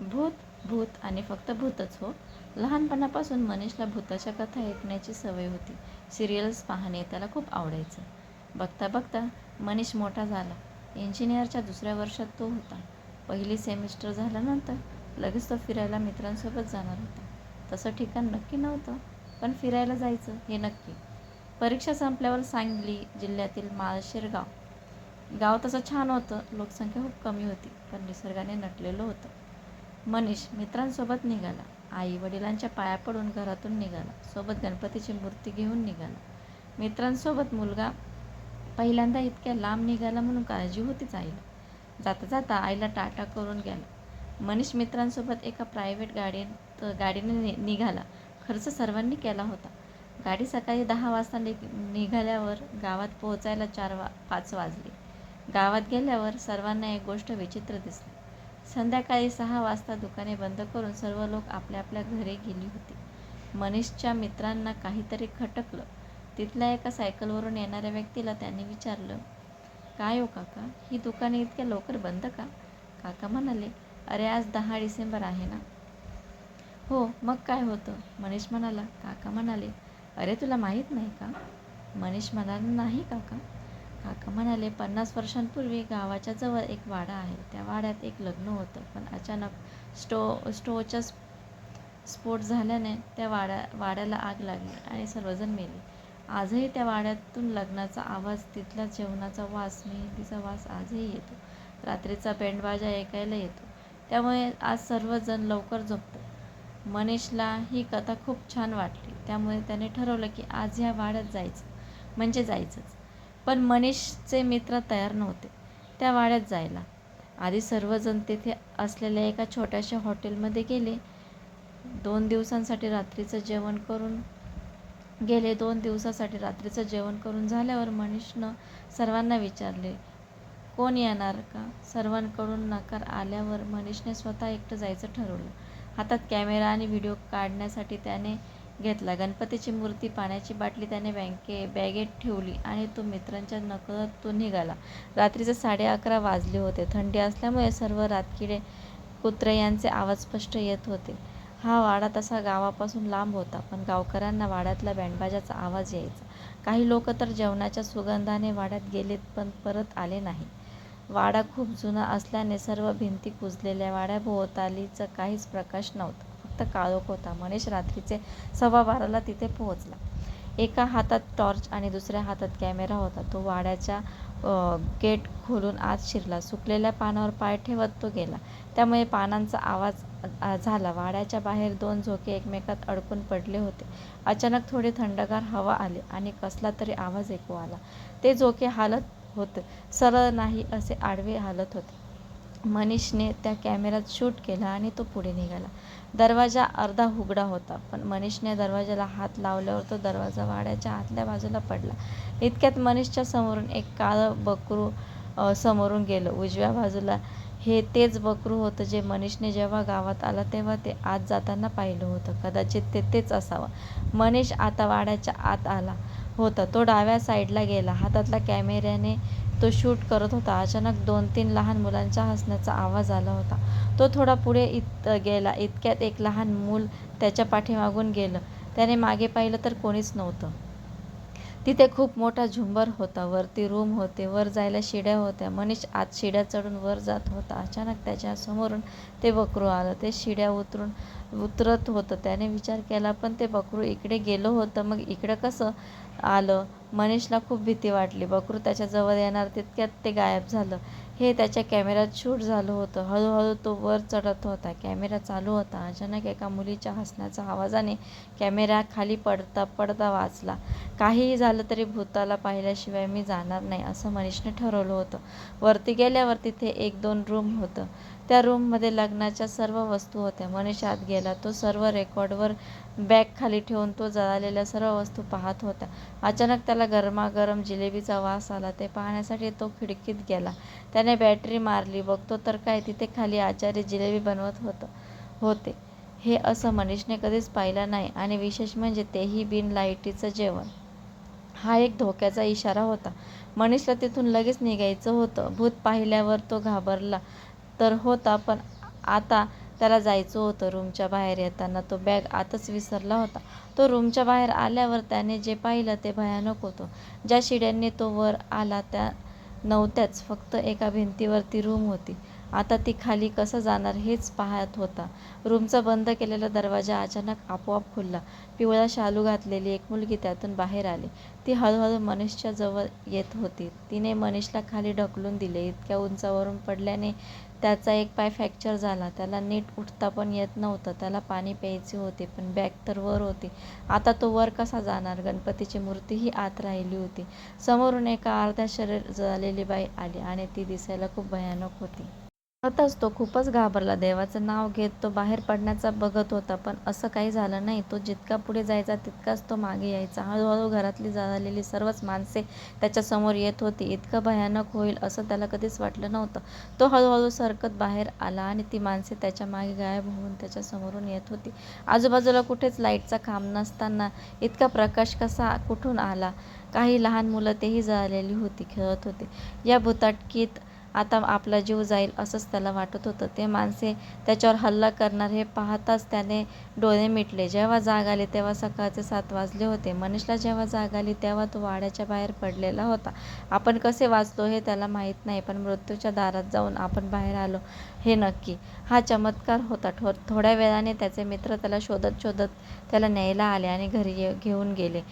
भूत भूत आणि फक्त भूतच हो. लहानपणापासून मनीषला भूताच्या कथा ऐकण्याची सवय होती. सिरियल्स पाहणे त्याला खूप आवडायचं. बघता बघता मनीष मोठा झाला. इंजिनियरच्या दुसऱ्या वर्षात तो होता. पहिली सेमिस्टर झाल्यानंतर लगेच तो फिरायला मित्रांसोबत जाणार होता. तसं ठिकाण नक्की नव्हतं पण फिरायला जायचं हे नक्की. परीक्षा संपल्यावर सांगली जिल्ह्यातील माळशेर गाव. गाव तसं छान होतं लोकसंख्या खूप कमी होती पण निसर्गाने नटलेलं होतं. मनीष मित्रांसोबत निघाला. आई वडिलांच्या पाया पडून घरातून निघाला. सोबत गणपतीची मूर्ती घेऊन निघाला. मित्रांसोबत मुलगा पहिल्यांदा इतक्या लांब निघाला म्हणून काळजी होतीच आईला. जाता जाता आईला टाटा करून गेला. मनीष मित्रांसोबत एका प्रायव्हेट गाडीत गाडीने नि निघाला. खर्च सर्वांनी केला होता. गाडी सकाळी दहा वाजता निघ निघाल्यावर गावात पोहोचायला चार वा पाच वाजले. गावात गेल्यावर सर्वांना एक गोष्ट विचित्र दिसली. संध्याकाळी सहा वाजता दुकाने बंद करून सर्व लोक आपल्या आपल्या घरी गेली होती. मनीषच्या मित्रांना काहीतरी खटकलं. तिथल्या एका सायकलवरून येणाऱ्या व्यक्तीला त्यांनी विचारलं काय हो काका? ही दुकाने इतक्या लवकर बंद का? काका म्हणाले अरे आज दहा डिसेंबर आहे ना. हो मग काय होतं? मनीष म्हणाला. काका म्हणाले अरे तुला माहीत नाही का? मनीष म्हणाला नाही काका. काका म्हणाले पन्नास वर्षांपूर्वी गावाच्या जवळ एक वाडा आहे. त्या वाड्यात एक लग्न होतं. पण अचानक स्टो स्टोवचा स्फोट झाल्याने त्या वाड्या वाड्याला आग लागली आणि सर्वजण मेले. आजही त्या वाड्यातून लग्नाचा आवाज तिथल्या जेवणाचा वास मेहंदीचा वास आजही येतो. रात्रीचा बँडबाजा ऐकायला येतो. त्यामुळे आज सर्वजण लवकर झोपतात. मनीषला ही कथा खूप छान वाटली. त्यामुळे त्याने ठरवलं की आज ह्या वाड्यात जायचं. म्हणजे जायचंच. पण मनीषचे मित्र तयार नव्हते. त्या वाड्यात जायला. आधी सर्वजण तेथे असलेल्या एका छोट्याशा हॉटेलमध्ये गेले. दोन दिवसांसाठी रात्रीचं जेवण करून गेले. दोन दिवसासाठी रात्रीचं जेवण करून झाल्यावर मनीषनं सर्वांना विचारले कोण येणार का? सर्वांकडून नकार आल्यावर मनीषने स्वतः एकटं जायचं ठरवलं. हातात कॅमेरा आणि व्हिडिओ काढण्यासाठी त्याने घेतला. गणपतीची मूर्ती पाण्याची बाटली त्याने बँके बॅगेत ठेवली आणि तो मित्रांच्या नकळत तो निघाला. रात्रीचे साडे अकरा वाजले होते. थंडी असल्यामुळे सर्व रातकिडे कुत्रे यांचे आवाज स्पष्ट येत होते. हा वाडा तसा गावापासून लांब होता पण गावकऱ्यांना वाड्यातला बँडबाजाचा आवाज यायचा. काही लोक तर जेवणाच्या सुगंधाने वाड्यात गेलेत पण परत आले नाही. वाडा खूप जुना असल्याने सर्व भिंती कुजलेल्या वाड्याभोवतालीचं काहीच प्रकाश नव्हता. फक्त काळोख होता. मनीष रात्रीचे सव्वा बाराला तिथे पोहोचला. एका हातात टॉर्च आणि दुसऱ्या हातात कॅमेरा होता. तो वाड्याच्या गेट खोलून आत शिरला. सुकलेल्या पानावर पाय ठेवत तो गेला. त्यामुळे पानांचा आवाज झाला. वाड्याच्या बाहेर दोन झोके एकमेकात अडकून पडले होते. अचानक थोडी थंडगार हवा आली आणि कसला तरी आवाज ऐकू आला. ते झोके हालत होते सरळ नाही असे आडवे हालत होते. मनीषने त्या कॅमेऱ्यात शूट केला आणि तो पुढे निघाला. दरवाजा अर्धा उघडा होता पण मनीषने दरवाजाला हात लावल्यावर तो दरवाजा वाड्याच्या आतल्या बाजूला पडला. इतक्यात मनीषच्या समोरून एक काळं बकरू समोरून गेलं. उजव्या बाजूला हे तेच बकरू होतं जे मनीषने जेव्हा गावात आला तेव्हा ते आत जाताना पाहिलं होतं. कदाचित ते तेच असावं. मनीष आता वाड्याच्या आत आला होता. तो डाव्या साईडला गेला. हातातला कॅमेऱ्याने तो शूट करत होता. अचानक दोन तीन लहान मुलांच्या हसण्याचा आवाज आला होता. तो थोडा पुढे इत गेला. इतक्यात एक लहान मूल त्याच्या पाठीमागून गेलं. त्याने मागे पाहिलं तर कोणीच नव्हतं. तिथे खूप मोठा झुंबर होता वरती रूम होते वर जायला शिड्या होत्या. मनीष आत शिड्या चढून वर जात होता. अचानक त्याच्या समोरून ते बकरू आलं. ते शिड्या उतरून उतरत होतं. त्याने विचार केला पण ते बकरू इकडे गेलो होतं. मग इकडं कसं आलं? मनीषला खूप भीती वाटली. बकरू त्याच्याजवळ येणार तितक्यात ते गायब झालं. हे त्याच्या कॅमेऱ्यात शूट झालं होतं. हळूहळू तो वर चढत होता. कॅमेरा चालू होता. अचानक एका मुलीच्या हसण्याच्या आवाजाने कॅमेरा खाली पडता पडता वाचला. काहीही झालं तरी भूताला पाहिल्याशिवाय मी जाणार नाही असं मनीषने ठरवलं होतं. वरती गेल्यावर तिथे एक दोन रूम होतं. त्या रूममध्ये लग्नाच्या सर्व वस्तू होत्या. मनीष आत गेला. तो सर्व रेकॉर्डवर बॅग खाली ठेवून तो जळालेल्या सर्व वस्तू पाहत होता. अचानक त्याला गरमागरम जिलेबीचा वास आला. ते पाहण्यासाठी तो खिडकीत गेला. त्याने बॅटरी मारली. बघतो तर काय तिथे खाली आचार्य जिलेबी बनवत होतं होते. हे असं मनीषने कधीच पाहिलं नाही आणि विशेष म्हणजे तेही बिन लाईटीचं जेवण. हा एक धोक्याचा इशारा होता. मनीषला तिथून लगेच निघायचं होतं. भूत पाहिल्यावर तो घाबरला. तर होता पण आता त्याला जायचं होतं रूमच्या बाहेर येताना. तो बॅग आतच विसरला होता. तो रूमच्या बाहेर आल्यावर त्याने जे पाहिलं ते भयानक होतं. ज्या शिड्यांनी तो वर आला त्या नव्हत्याच फक्त एका भिंतीवरती रूम होती. आता ती खाली कसं जाणार हेच पाहत होता. रूमचा बंद केलेला दरवाजा अचानक आपोआप खुलला. पिवळा शालू घातलेली एक मुलगी त्यातून बाहेर आली. ती हळूहळू मनीषच्या जवळ येत होती. तिने मनीषला खाली ढकलून दिले. इतक्या उंचावरून पडल्याने त्याचा एक पाय फ्रॅक्चर झाला. त्याला नीट उठता पण येत नव्हतं. त्याला पाणी प्यायचे होते पण बॅग तर वर होती. आता तो वर कसा जाणार? गणपतीची मूर्तीही आत राहिली होती. समोरून एका अर्ध्या शरीर झालेली बाई आली आणि ती दिसायला खूप भयानक होती. आताच तो खूपच घाबरला. देवाचं नाव घेत तो बाहेर पडण्याचा बघत होता. पण असं काही झालं नाही. तो जितका पुढे जायचा तितकाच तो मागे यायचा. हळूहळू घरातली झालेली सर्वच माणसे त्याच्यासमोर येत होती. इतकं भयानक होईल असं त्याला कधीच वाटलं नव्हतं. तो हळूहळू सरकत बाहेर आला आणि ती माणसे त्याच्यामागे गायब होऊन त्याच्यासमोरून येत होती. आजूबाजूला कुठेच लाईटचा खांब नसताना इतका प्रकाश कसा कुठून आला? काही लहान मुलं तेही जळालेली होती खेळत होते. या भुताटकीत आता आपला जीव जाईल असंच त्याला वाटत होतं. ते माणसे त्याच्यावर हल्ला करणार हे पाहताच त्याने डोळे मिटले. जेव्हा जाग आली तेव्हा सकाळचे सात वाजले होते. मनीषला जेव्हा जाग आली तेव्हा तो वाड्याच्या बाहेर पडलेला होता. आपण कसे वाचलो हे त्याला माहीत नाही पण मृत्यूच्या दारात जाऊन आपण बाहेर आलो हे नक्की. हा चमत्कार होता. थो थोड्या वेळाने त्याचे मित्र त्याला शोधत शोधत त्याला न्यायला आले आणि घरी ये घेऊन गेले.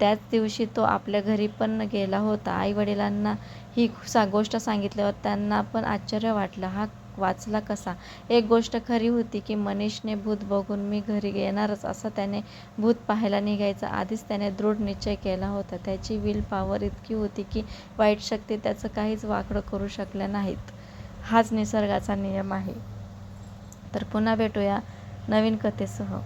त्याच दिवशी तो आपल्या घरी पण गेला होता. आईवडिलांना ही सा गोष्ट सांगितल्यावर त्यांना पण आश्चर्य वाटलं. हा वाचला कसा? एक गोष्ट खरी होती की मनीषने भूत बघून मी घरी येणारच असं त्याने भूत पाहायला निघायचा. आधीच त्याने दृढ निश्चय केला होता. त्याची विल पॉवर इतकी होती की वाईट शक्ती त्याचं काहीच वाकडं करू शकल्या नाहीत. हाच निसर्गाचा नियम आहे. तर पुन्हा भेटूया नवीन कथेसह.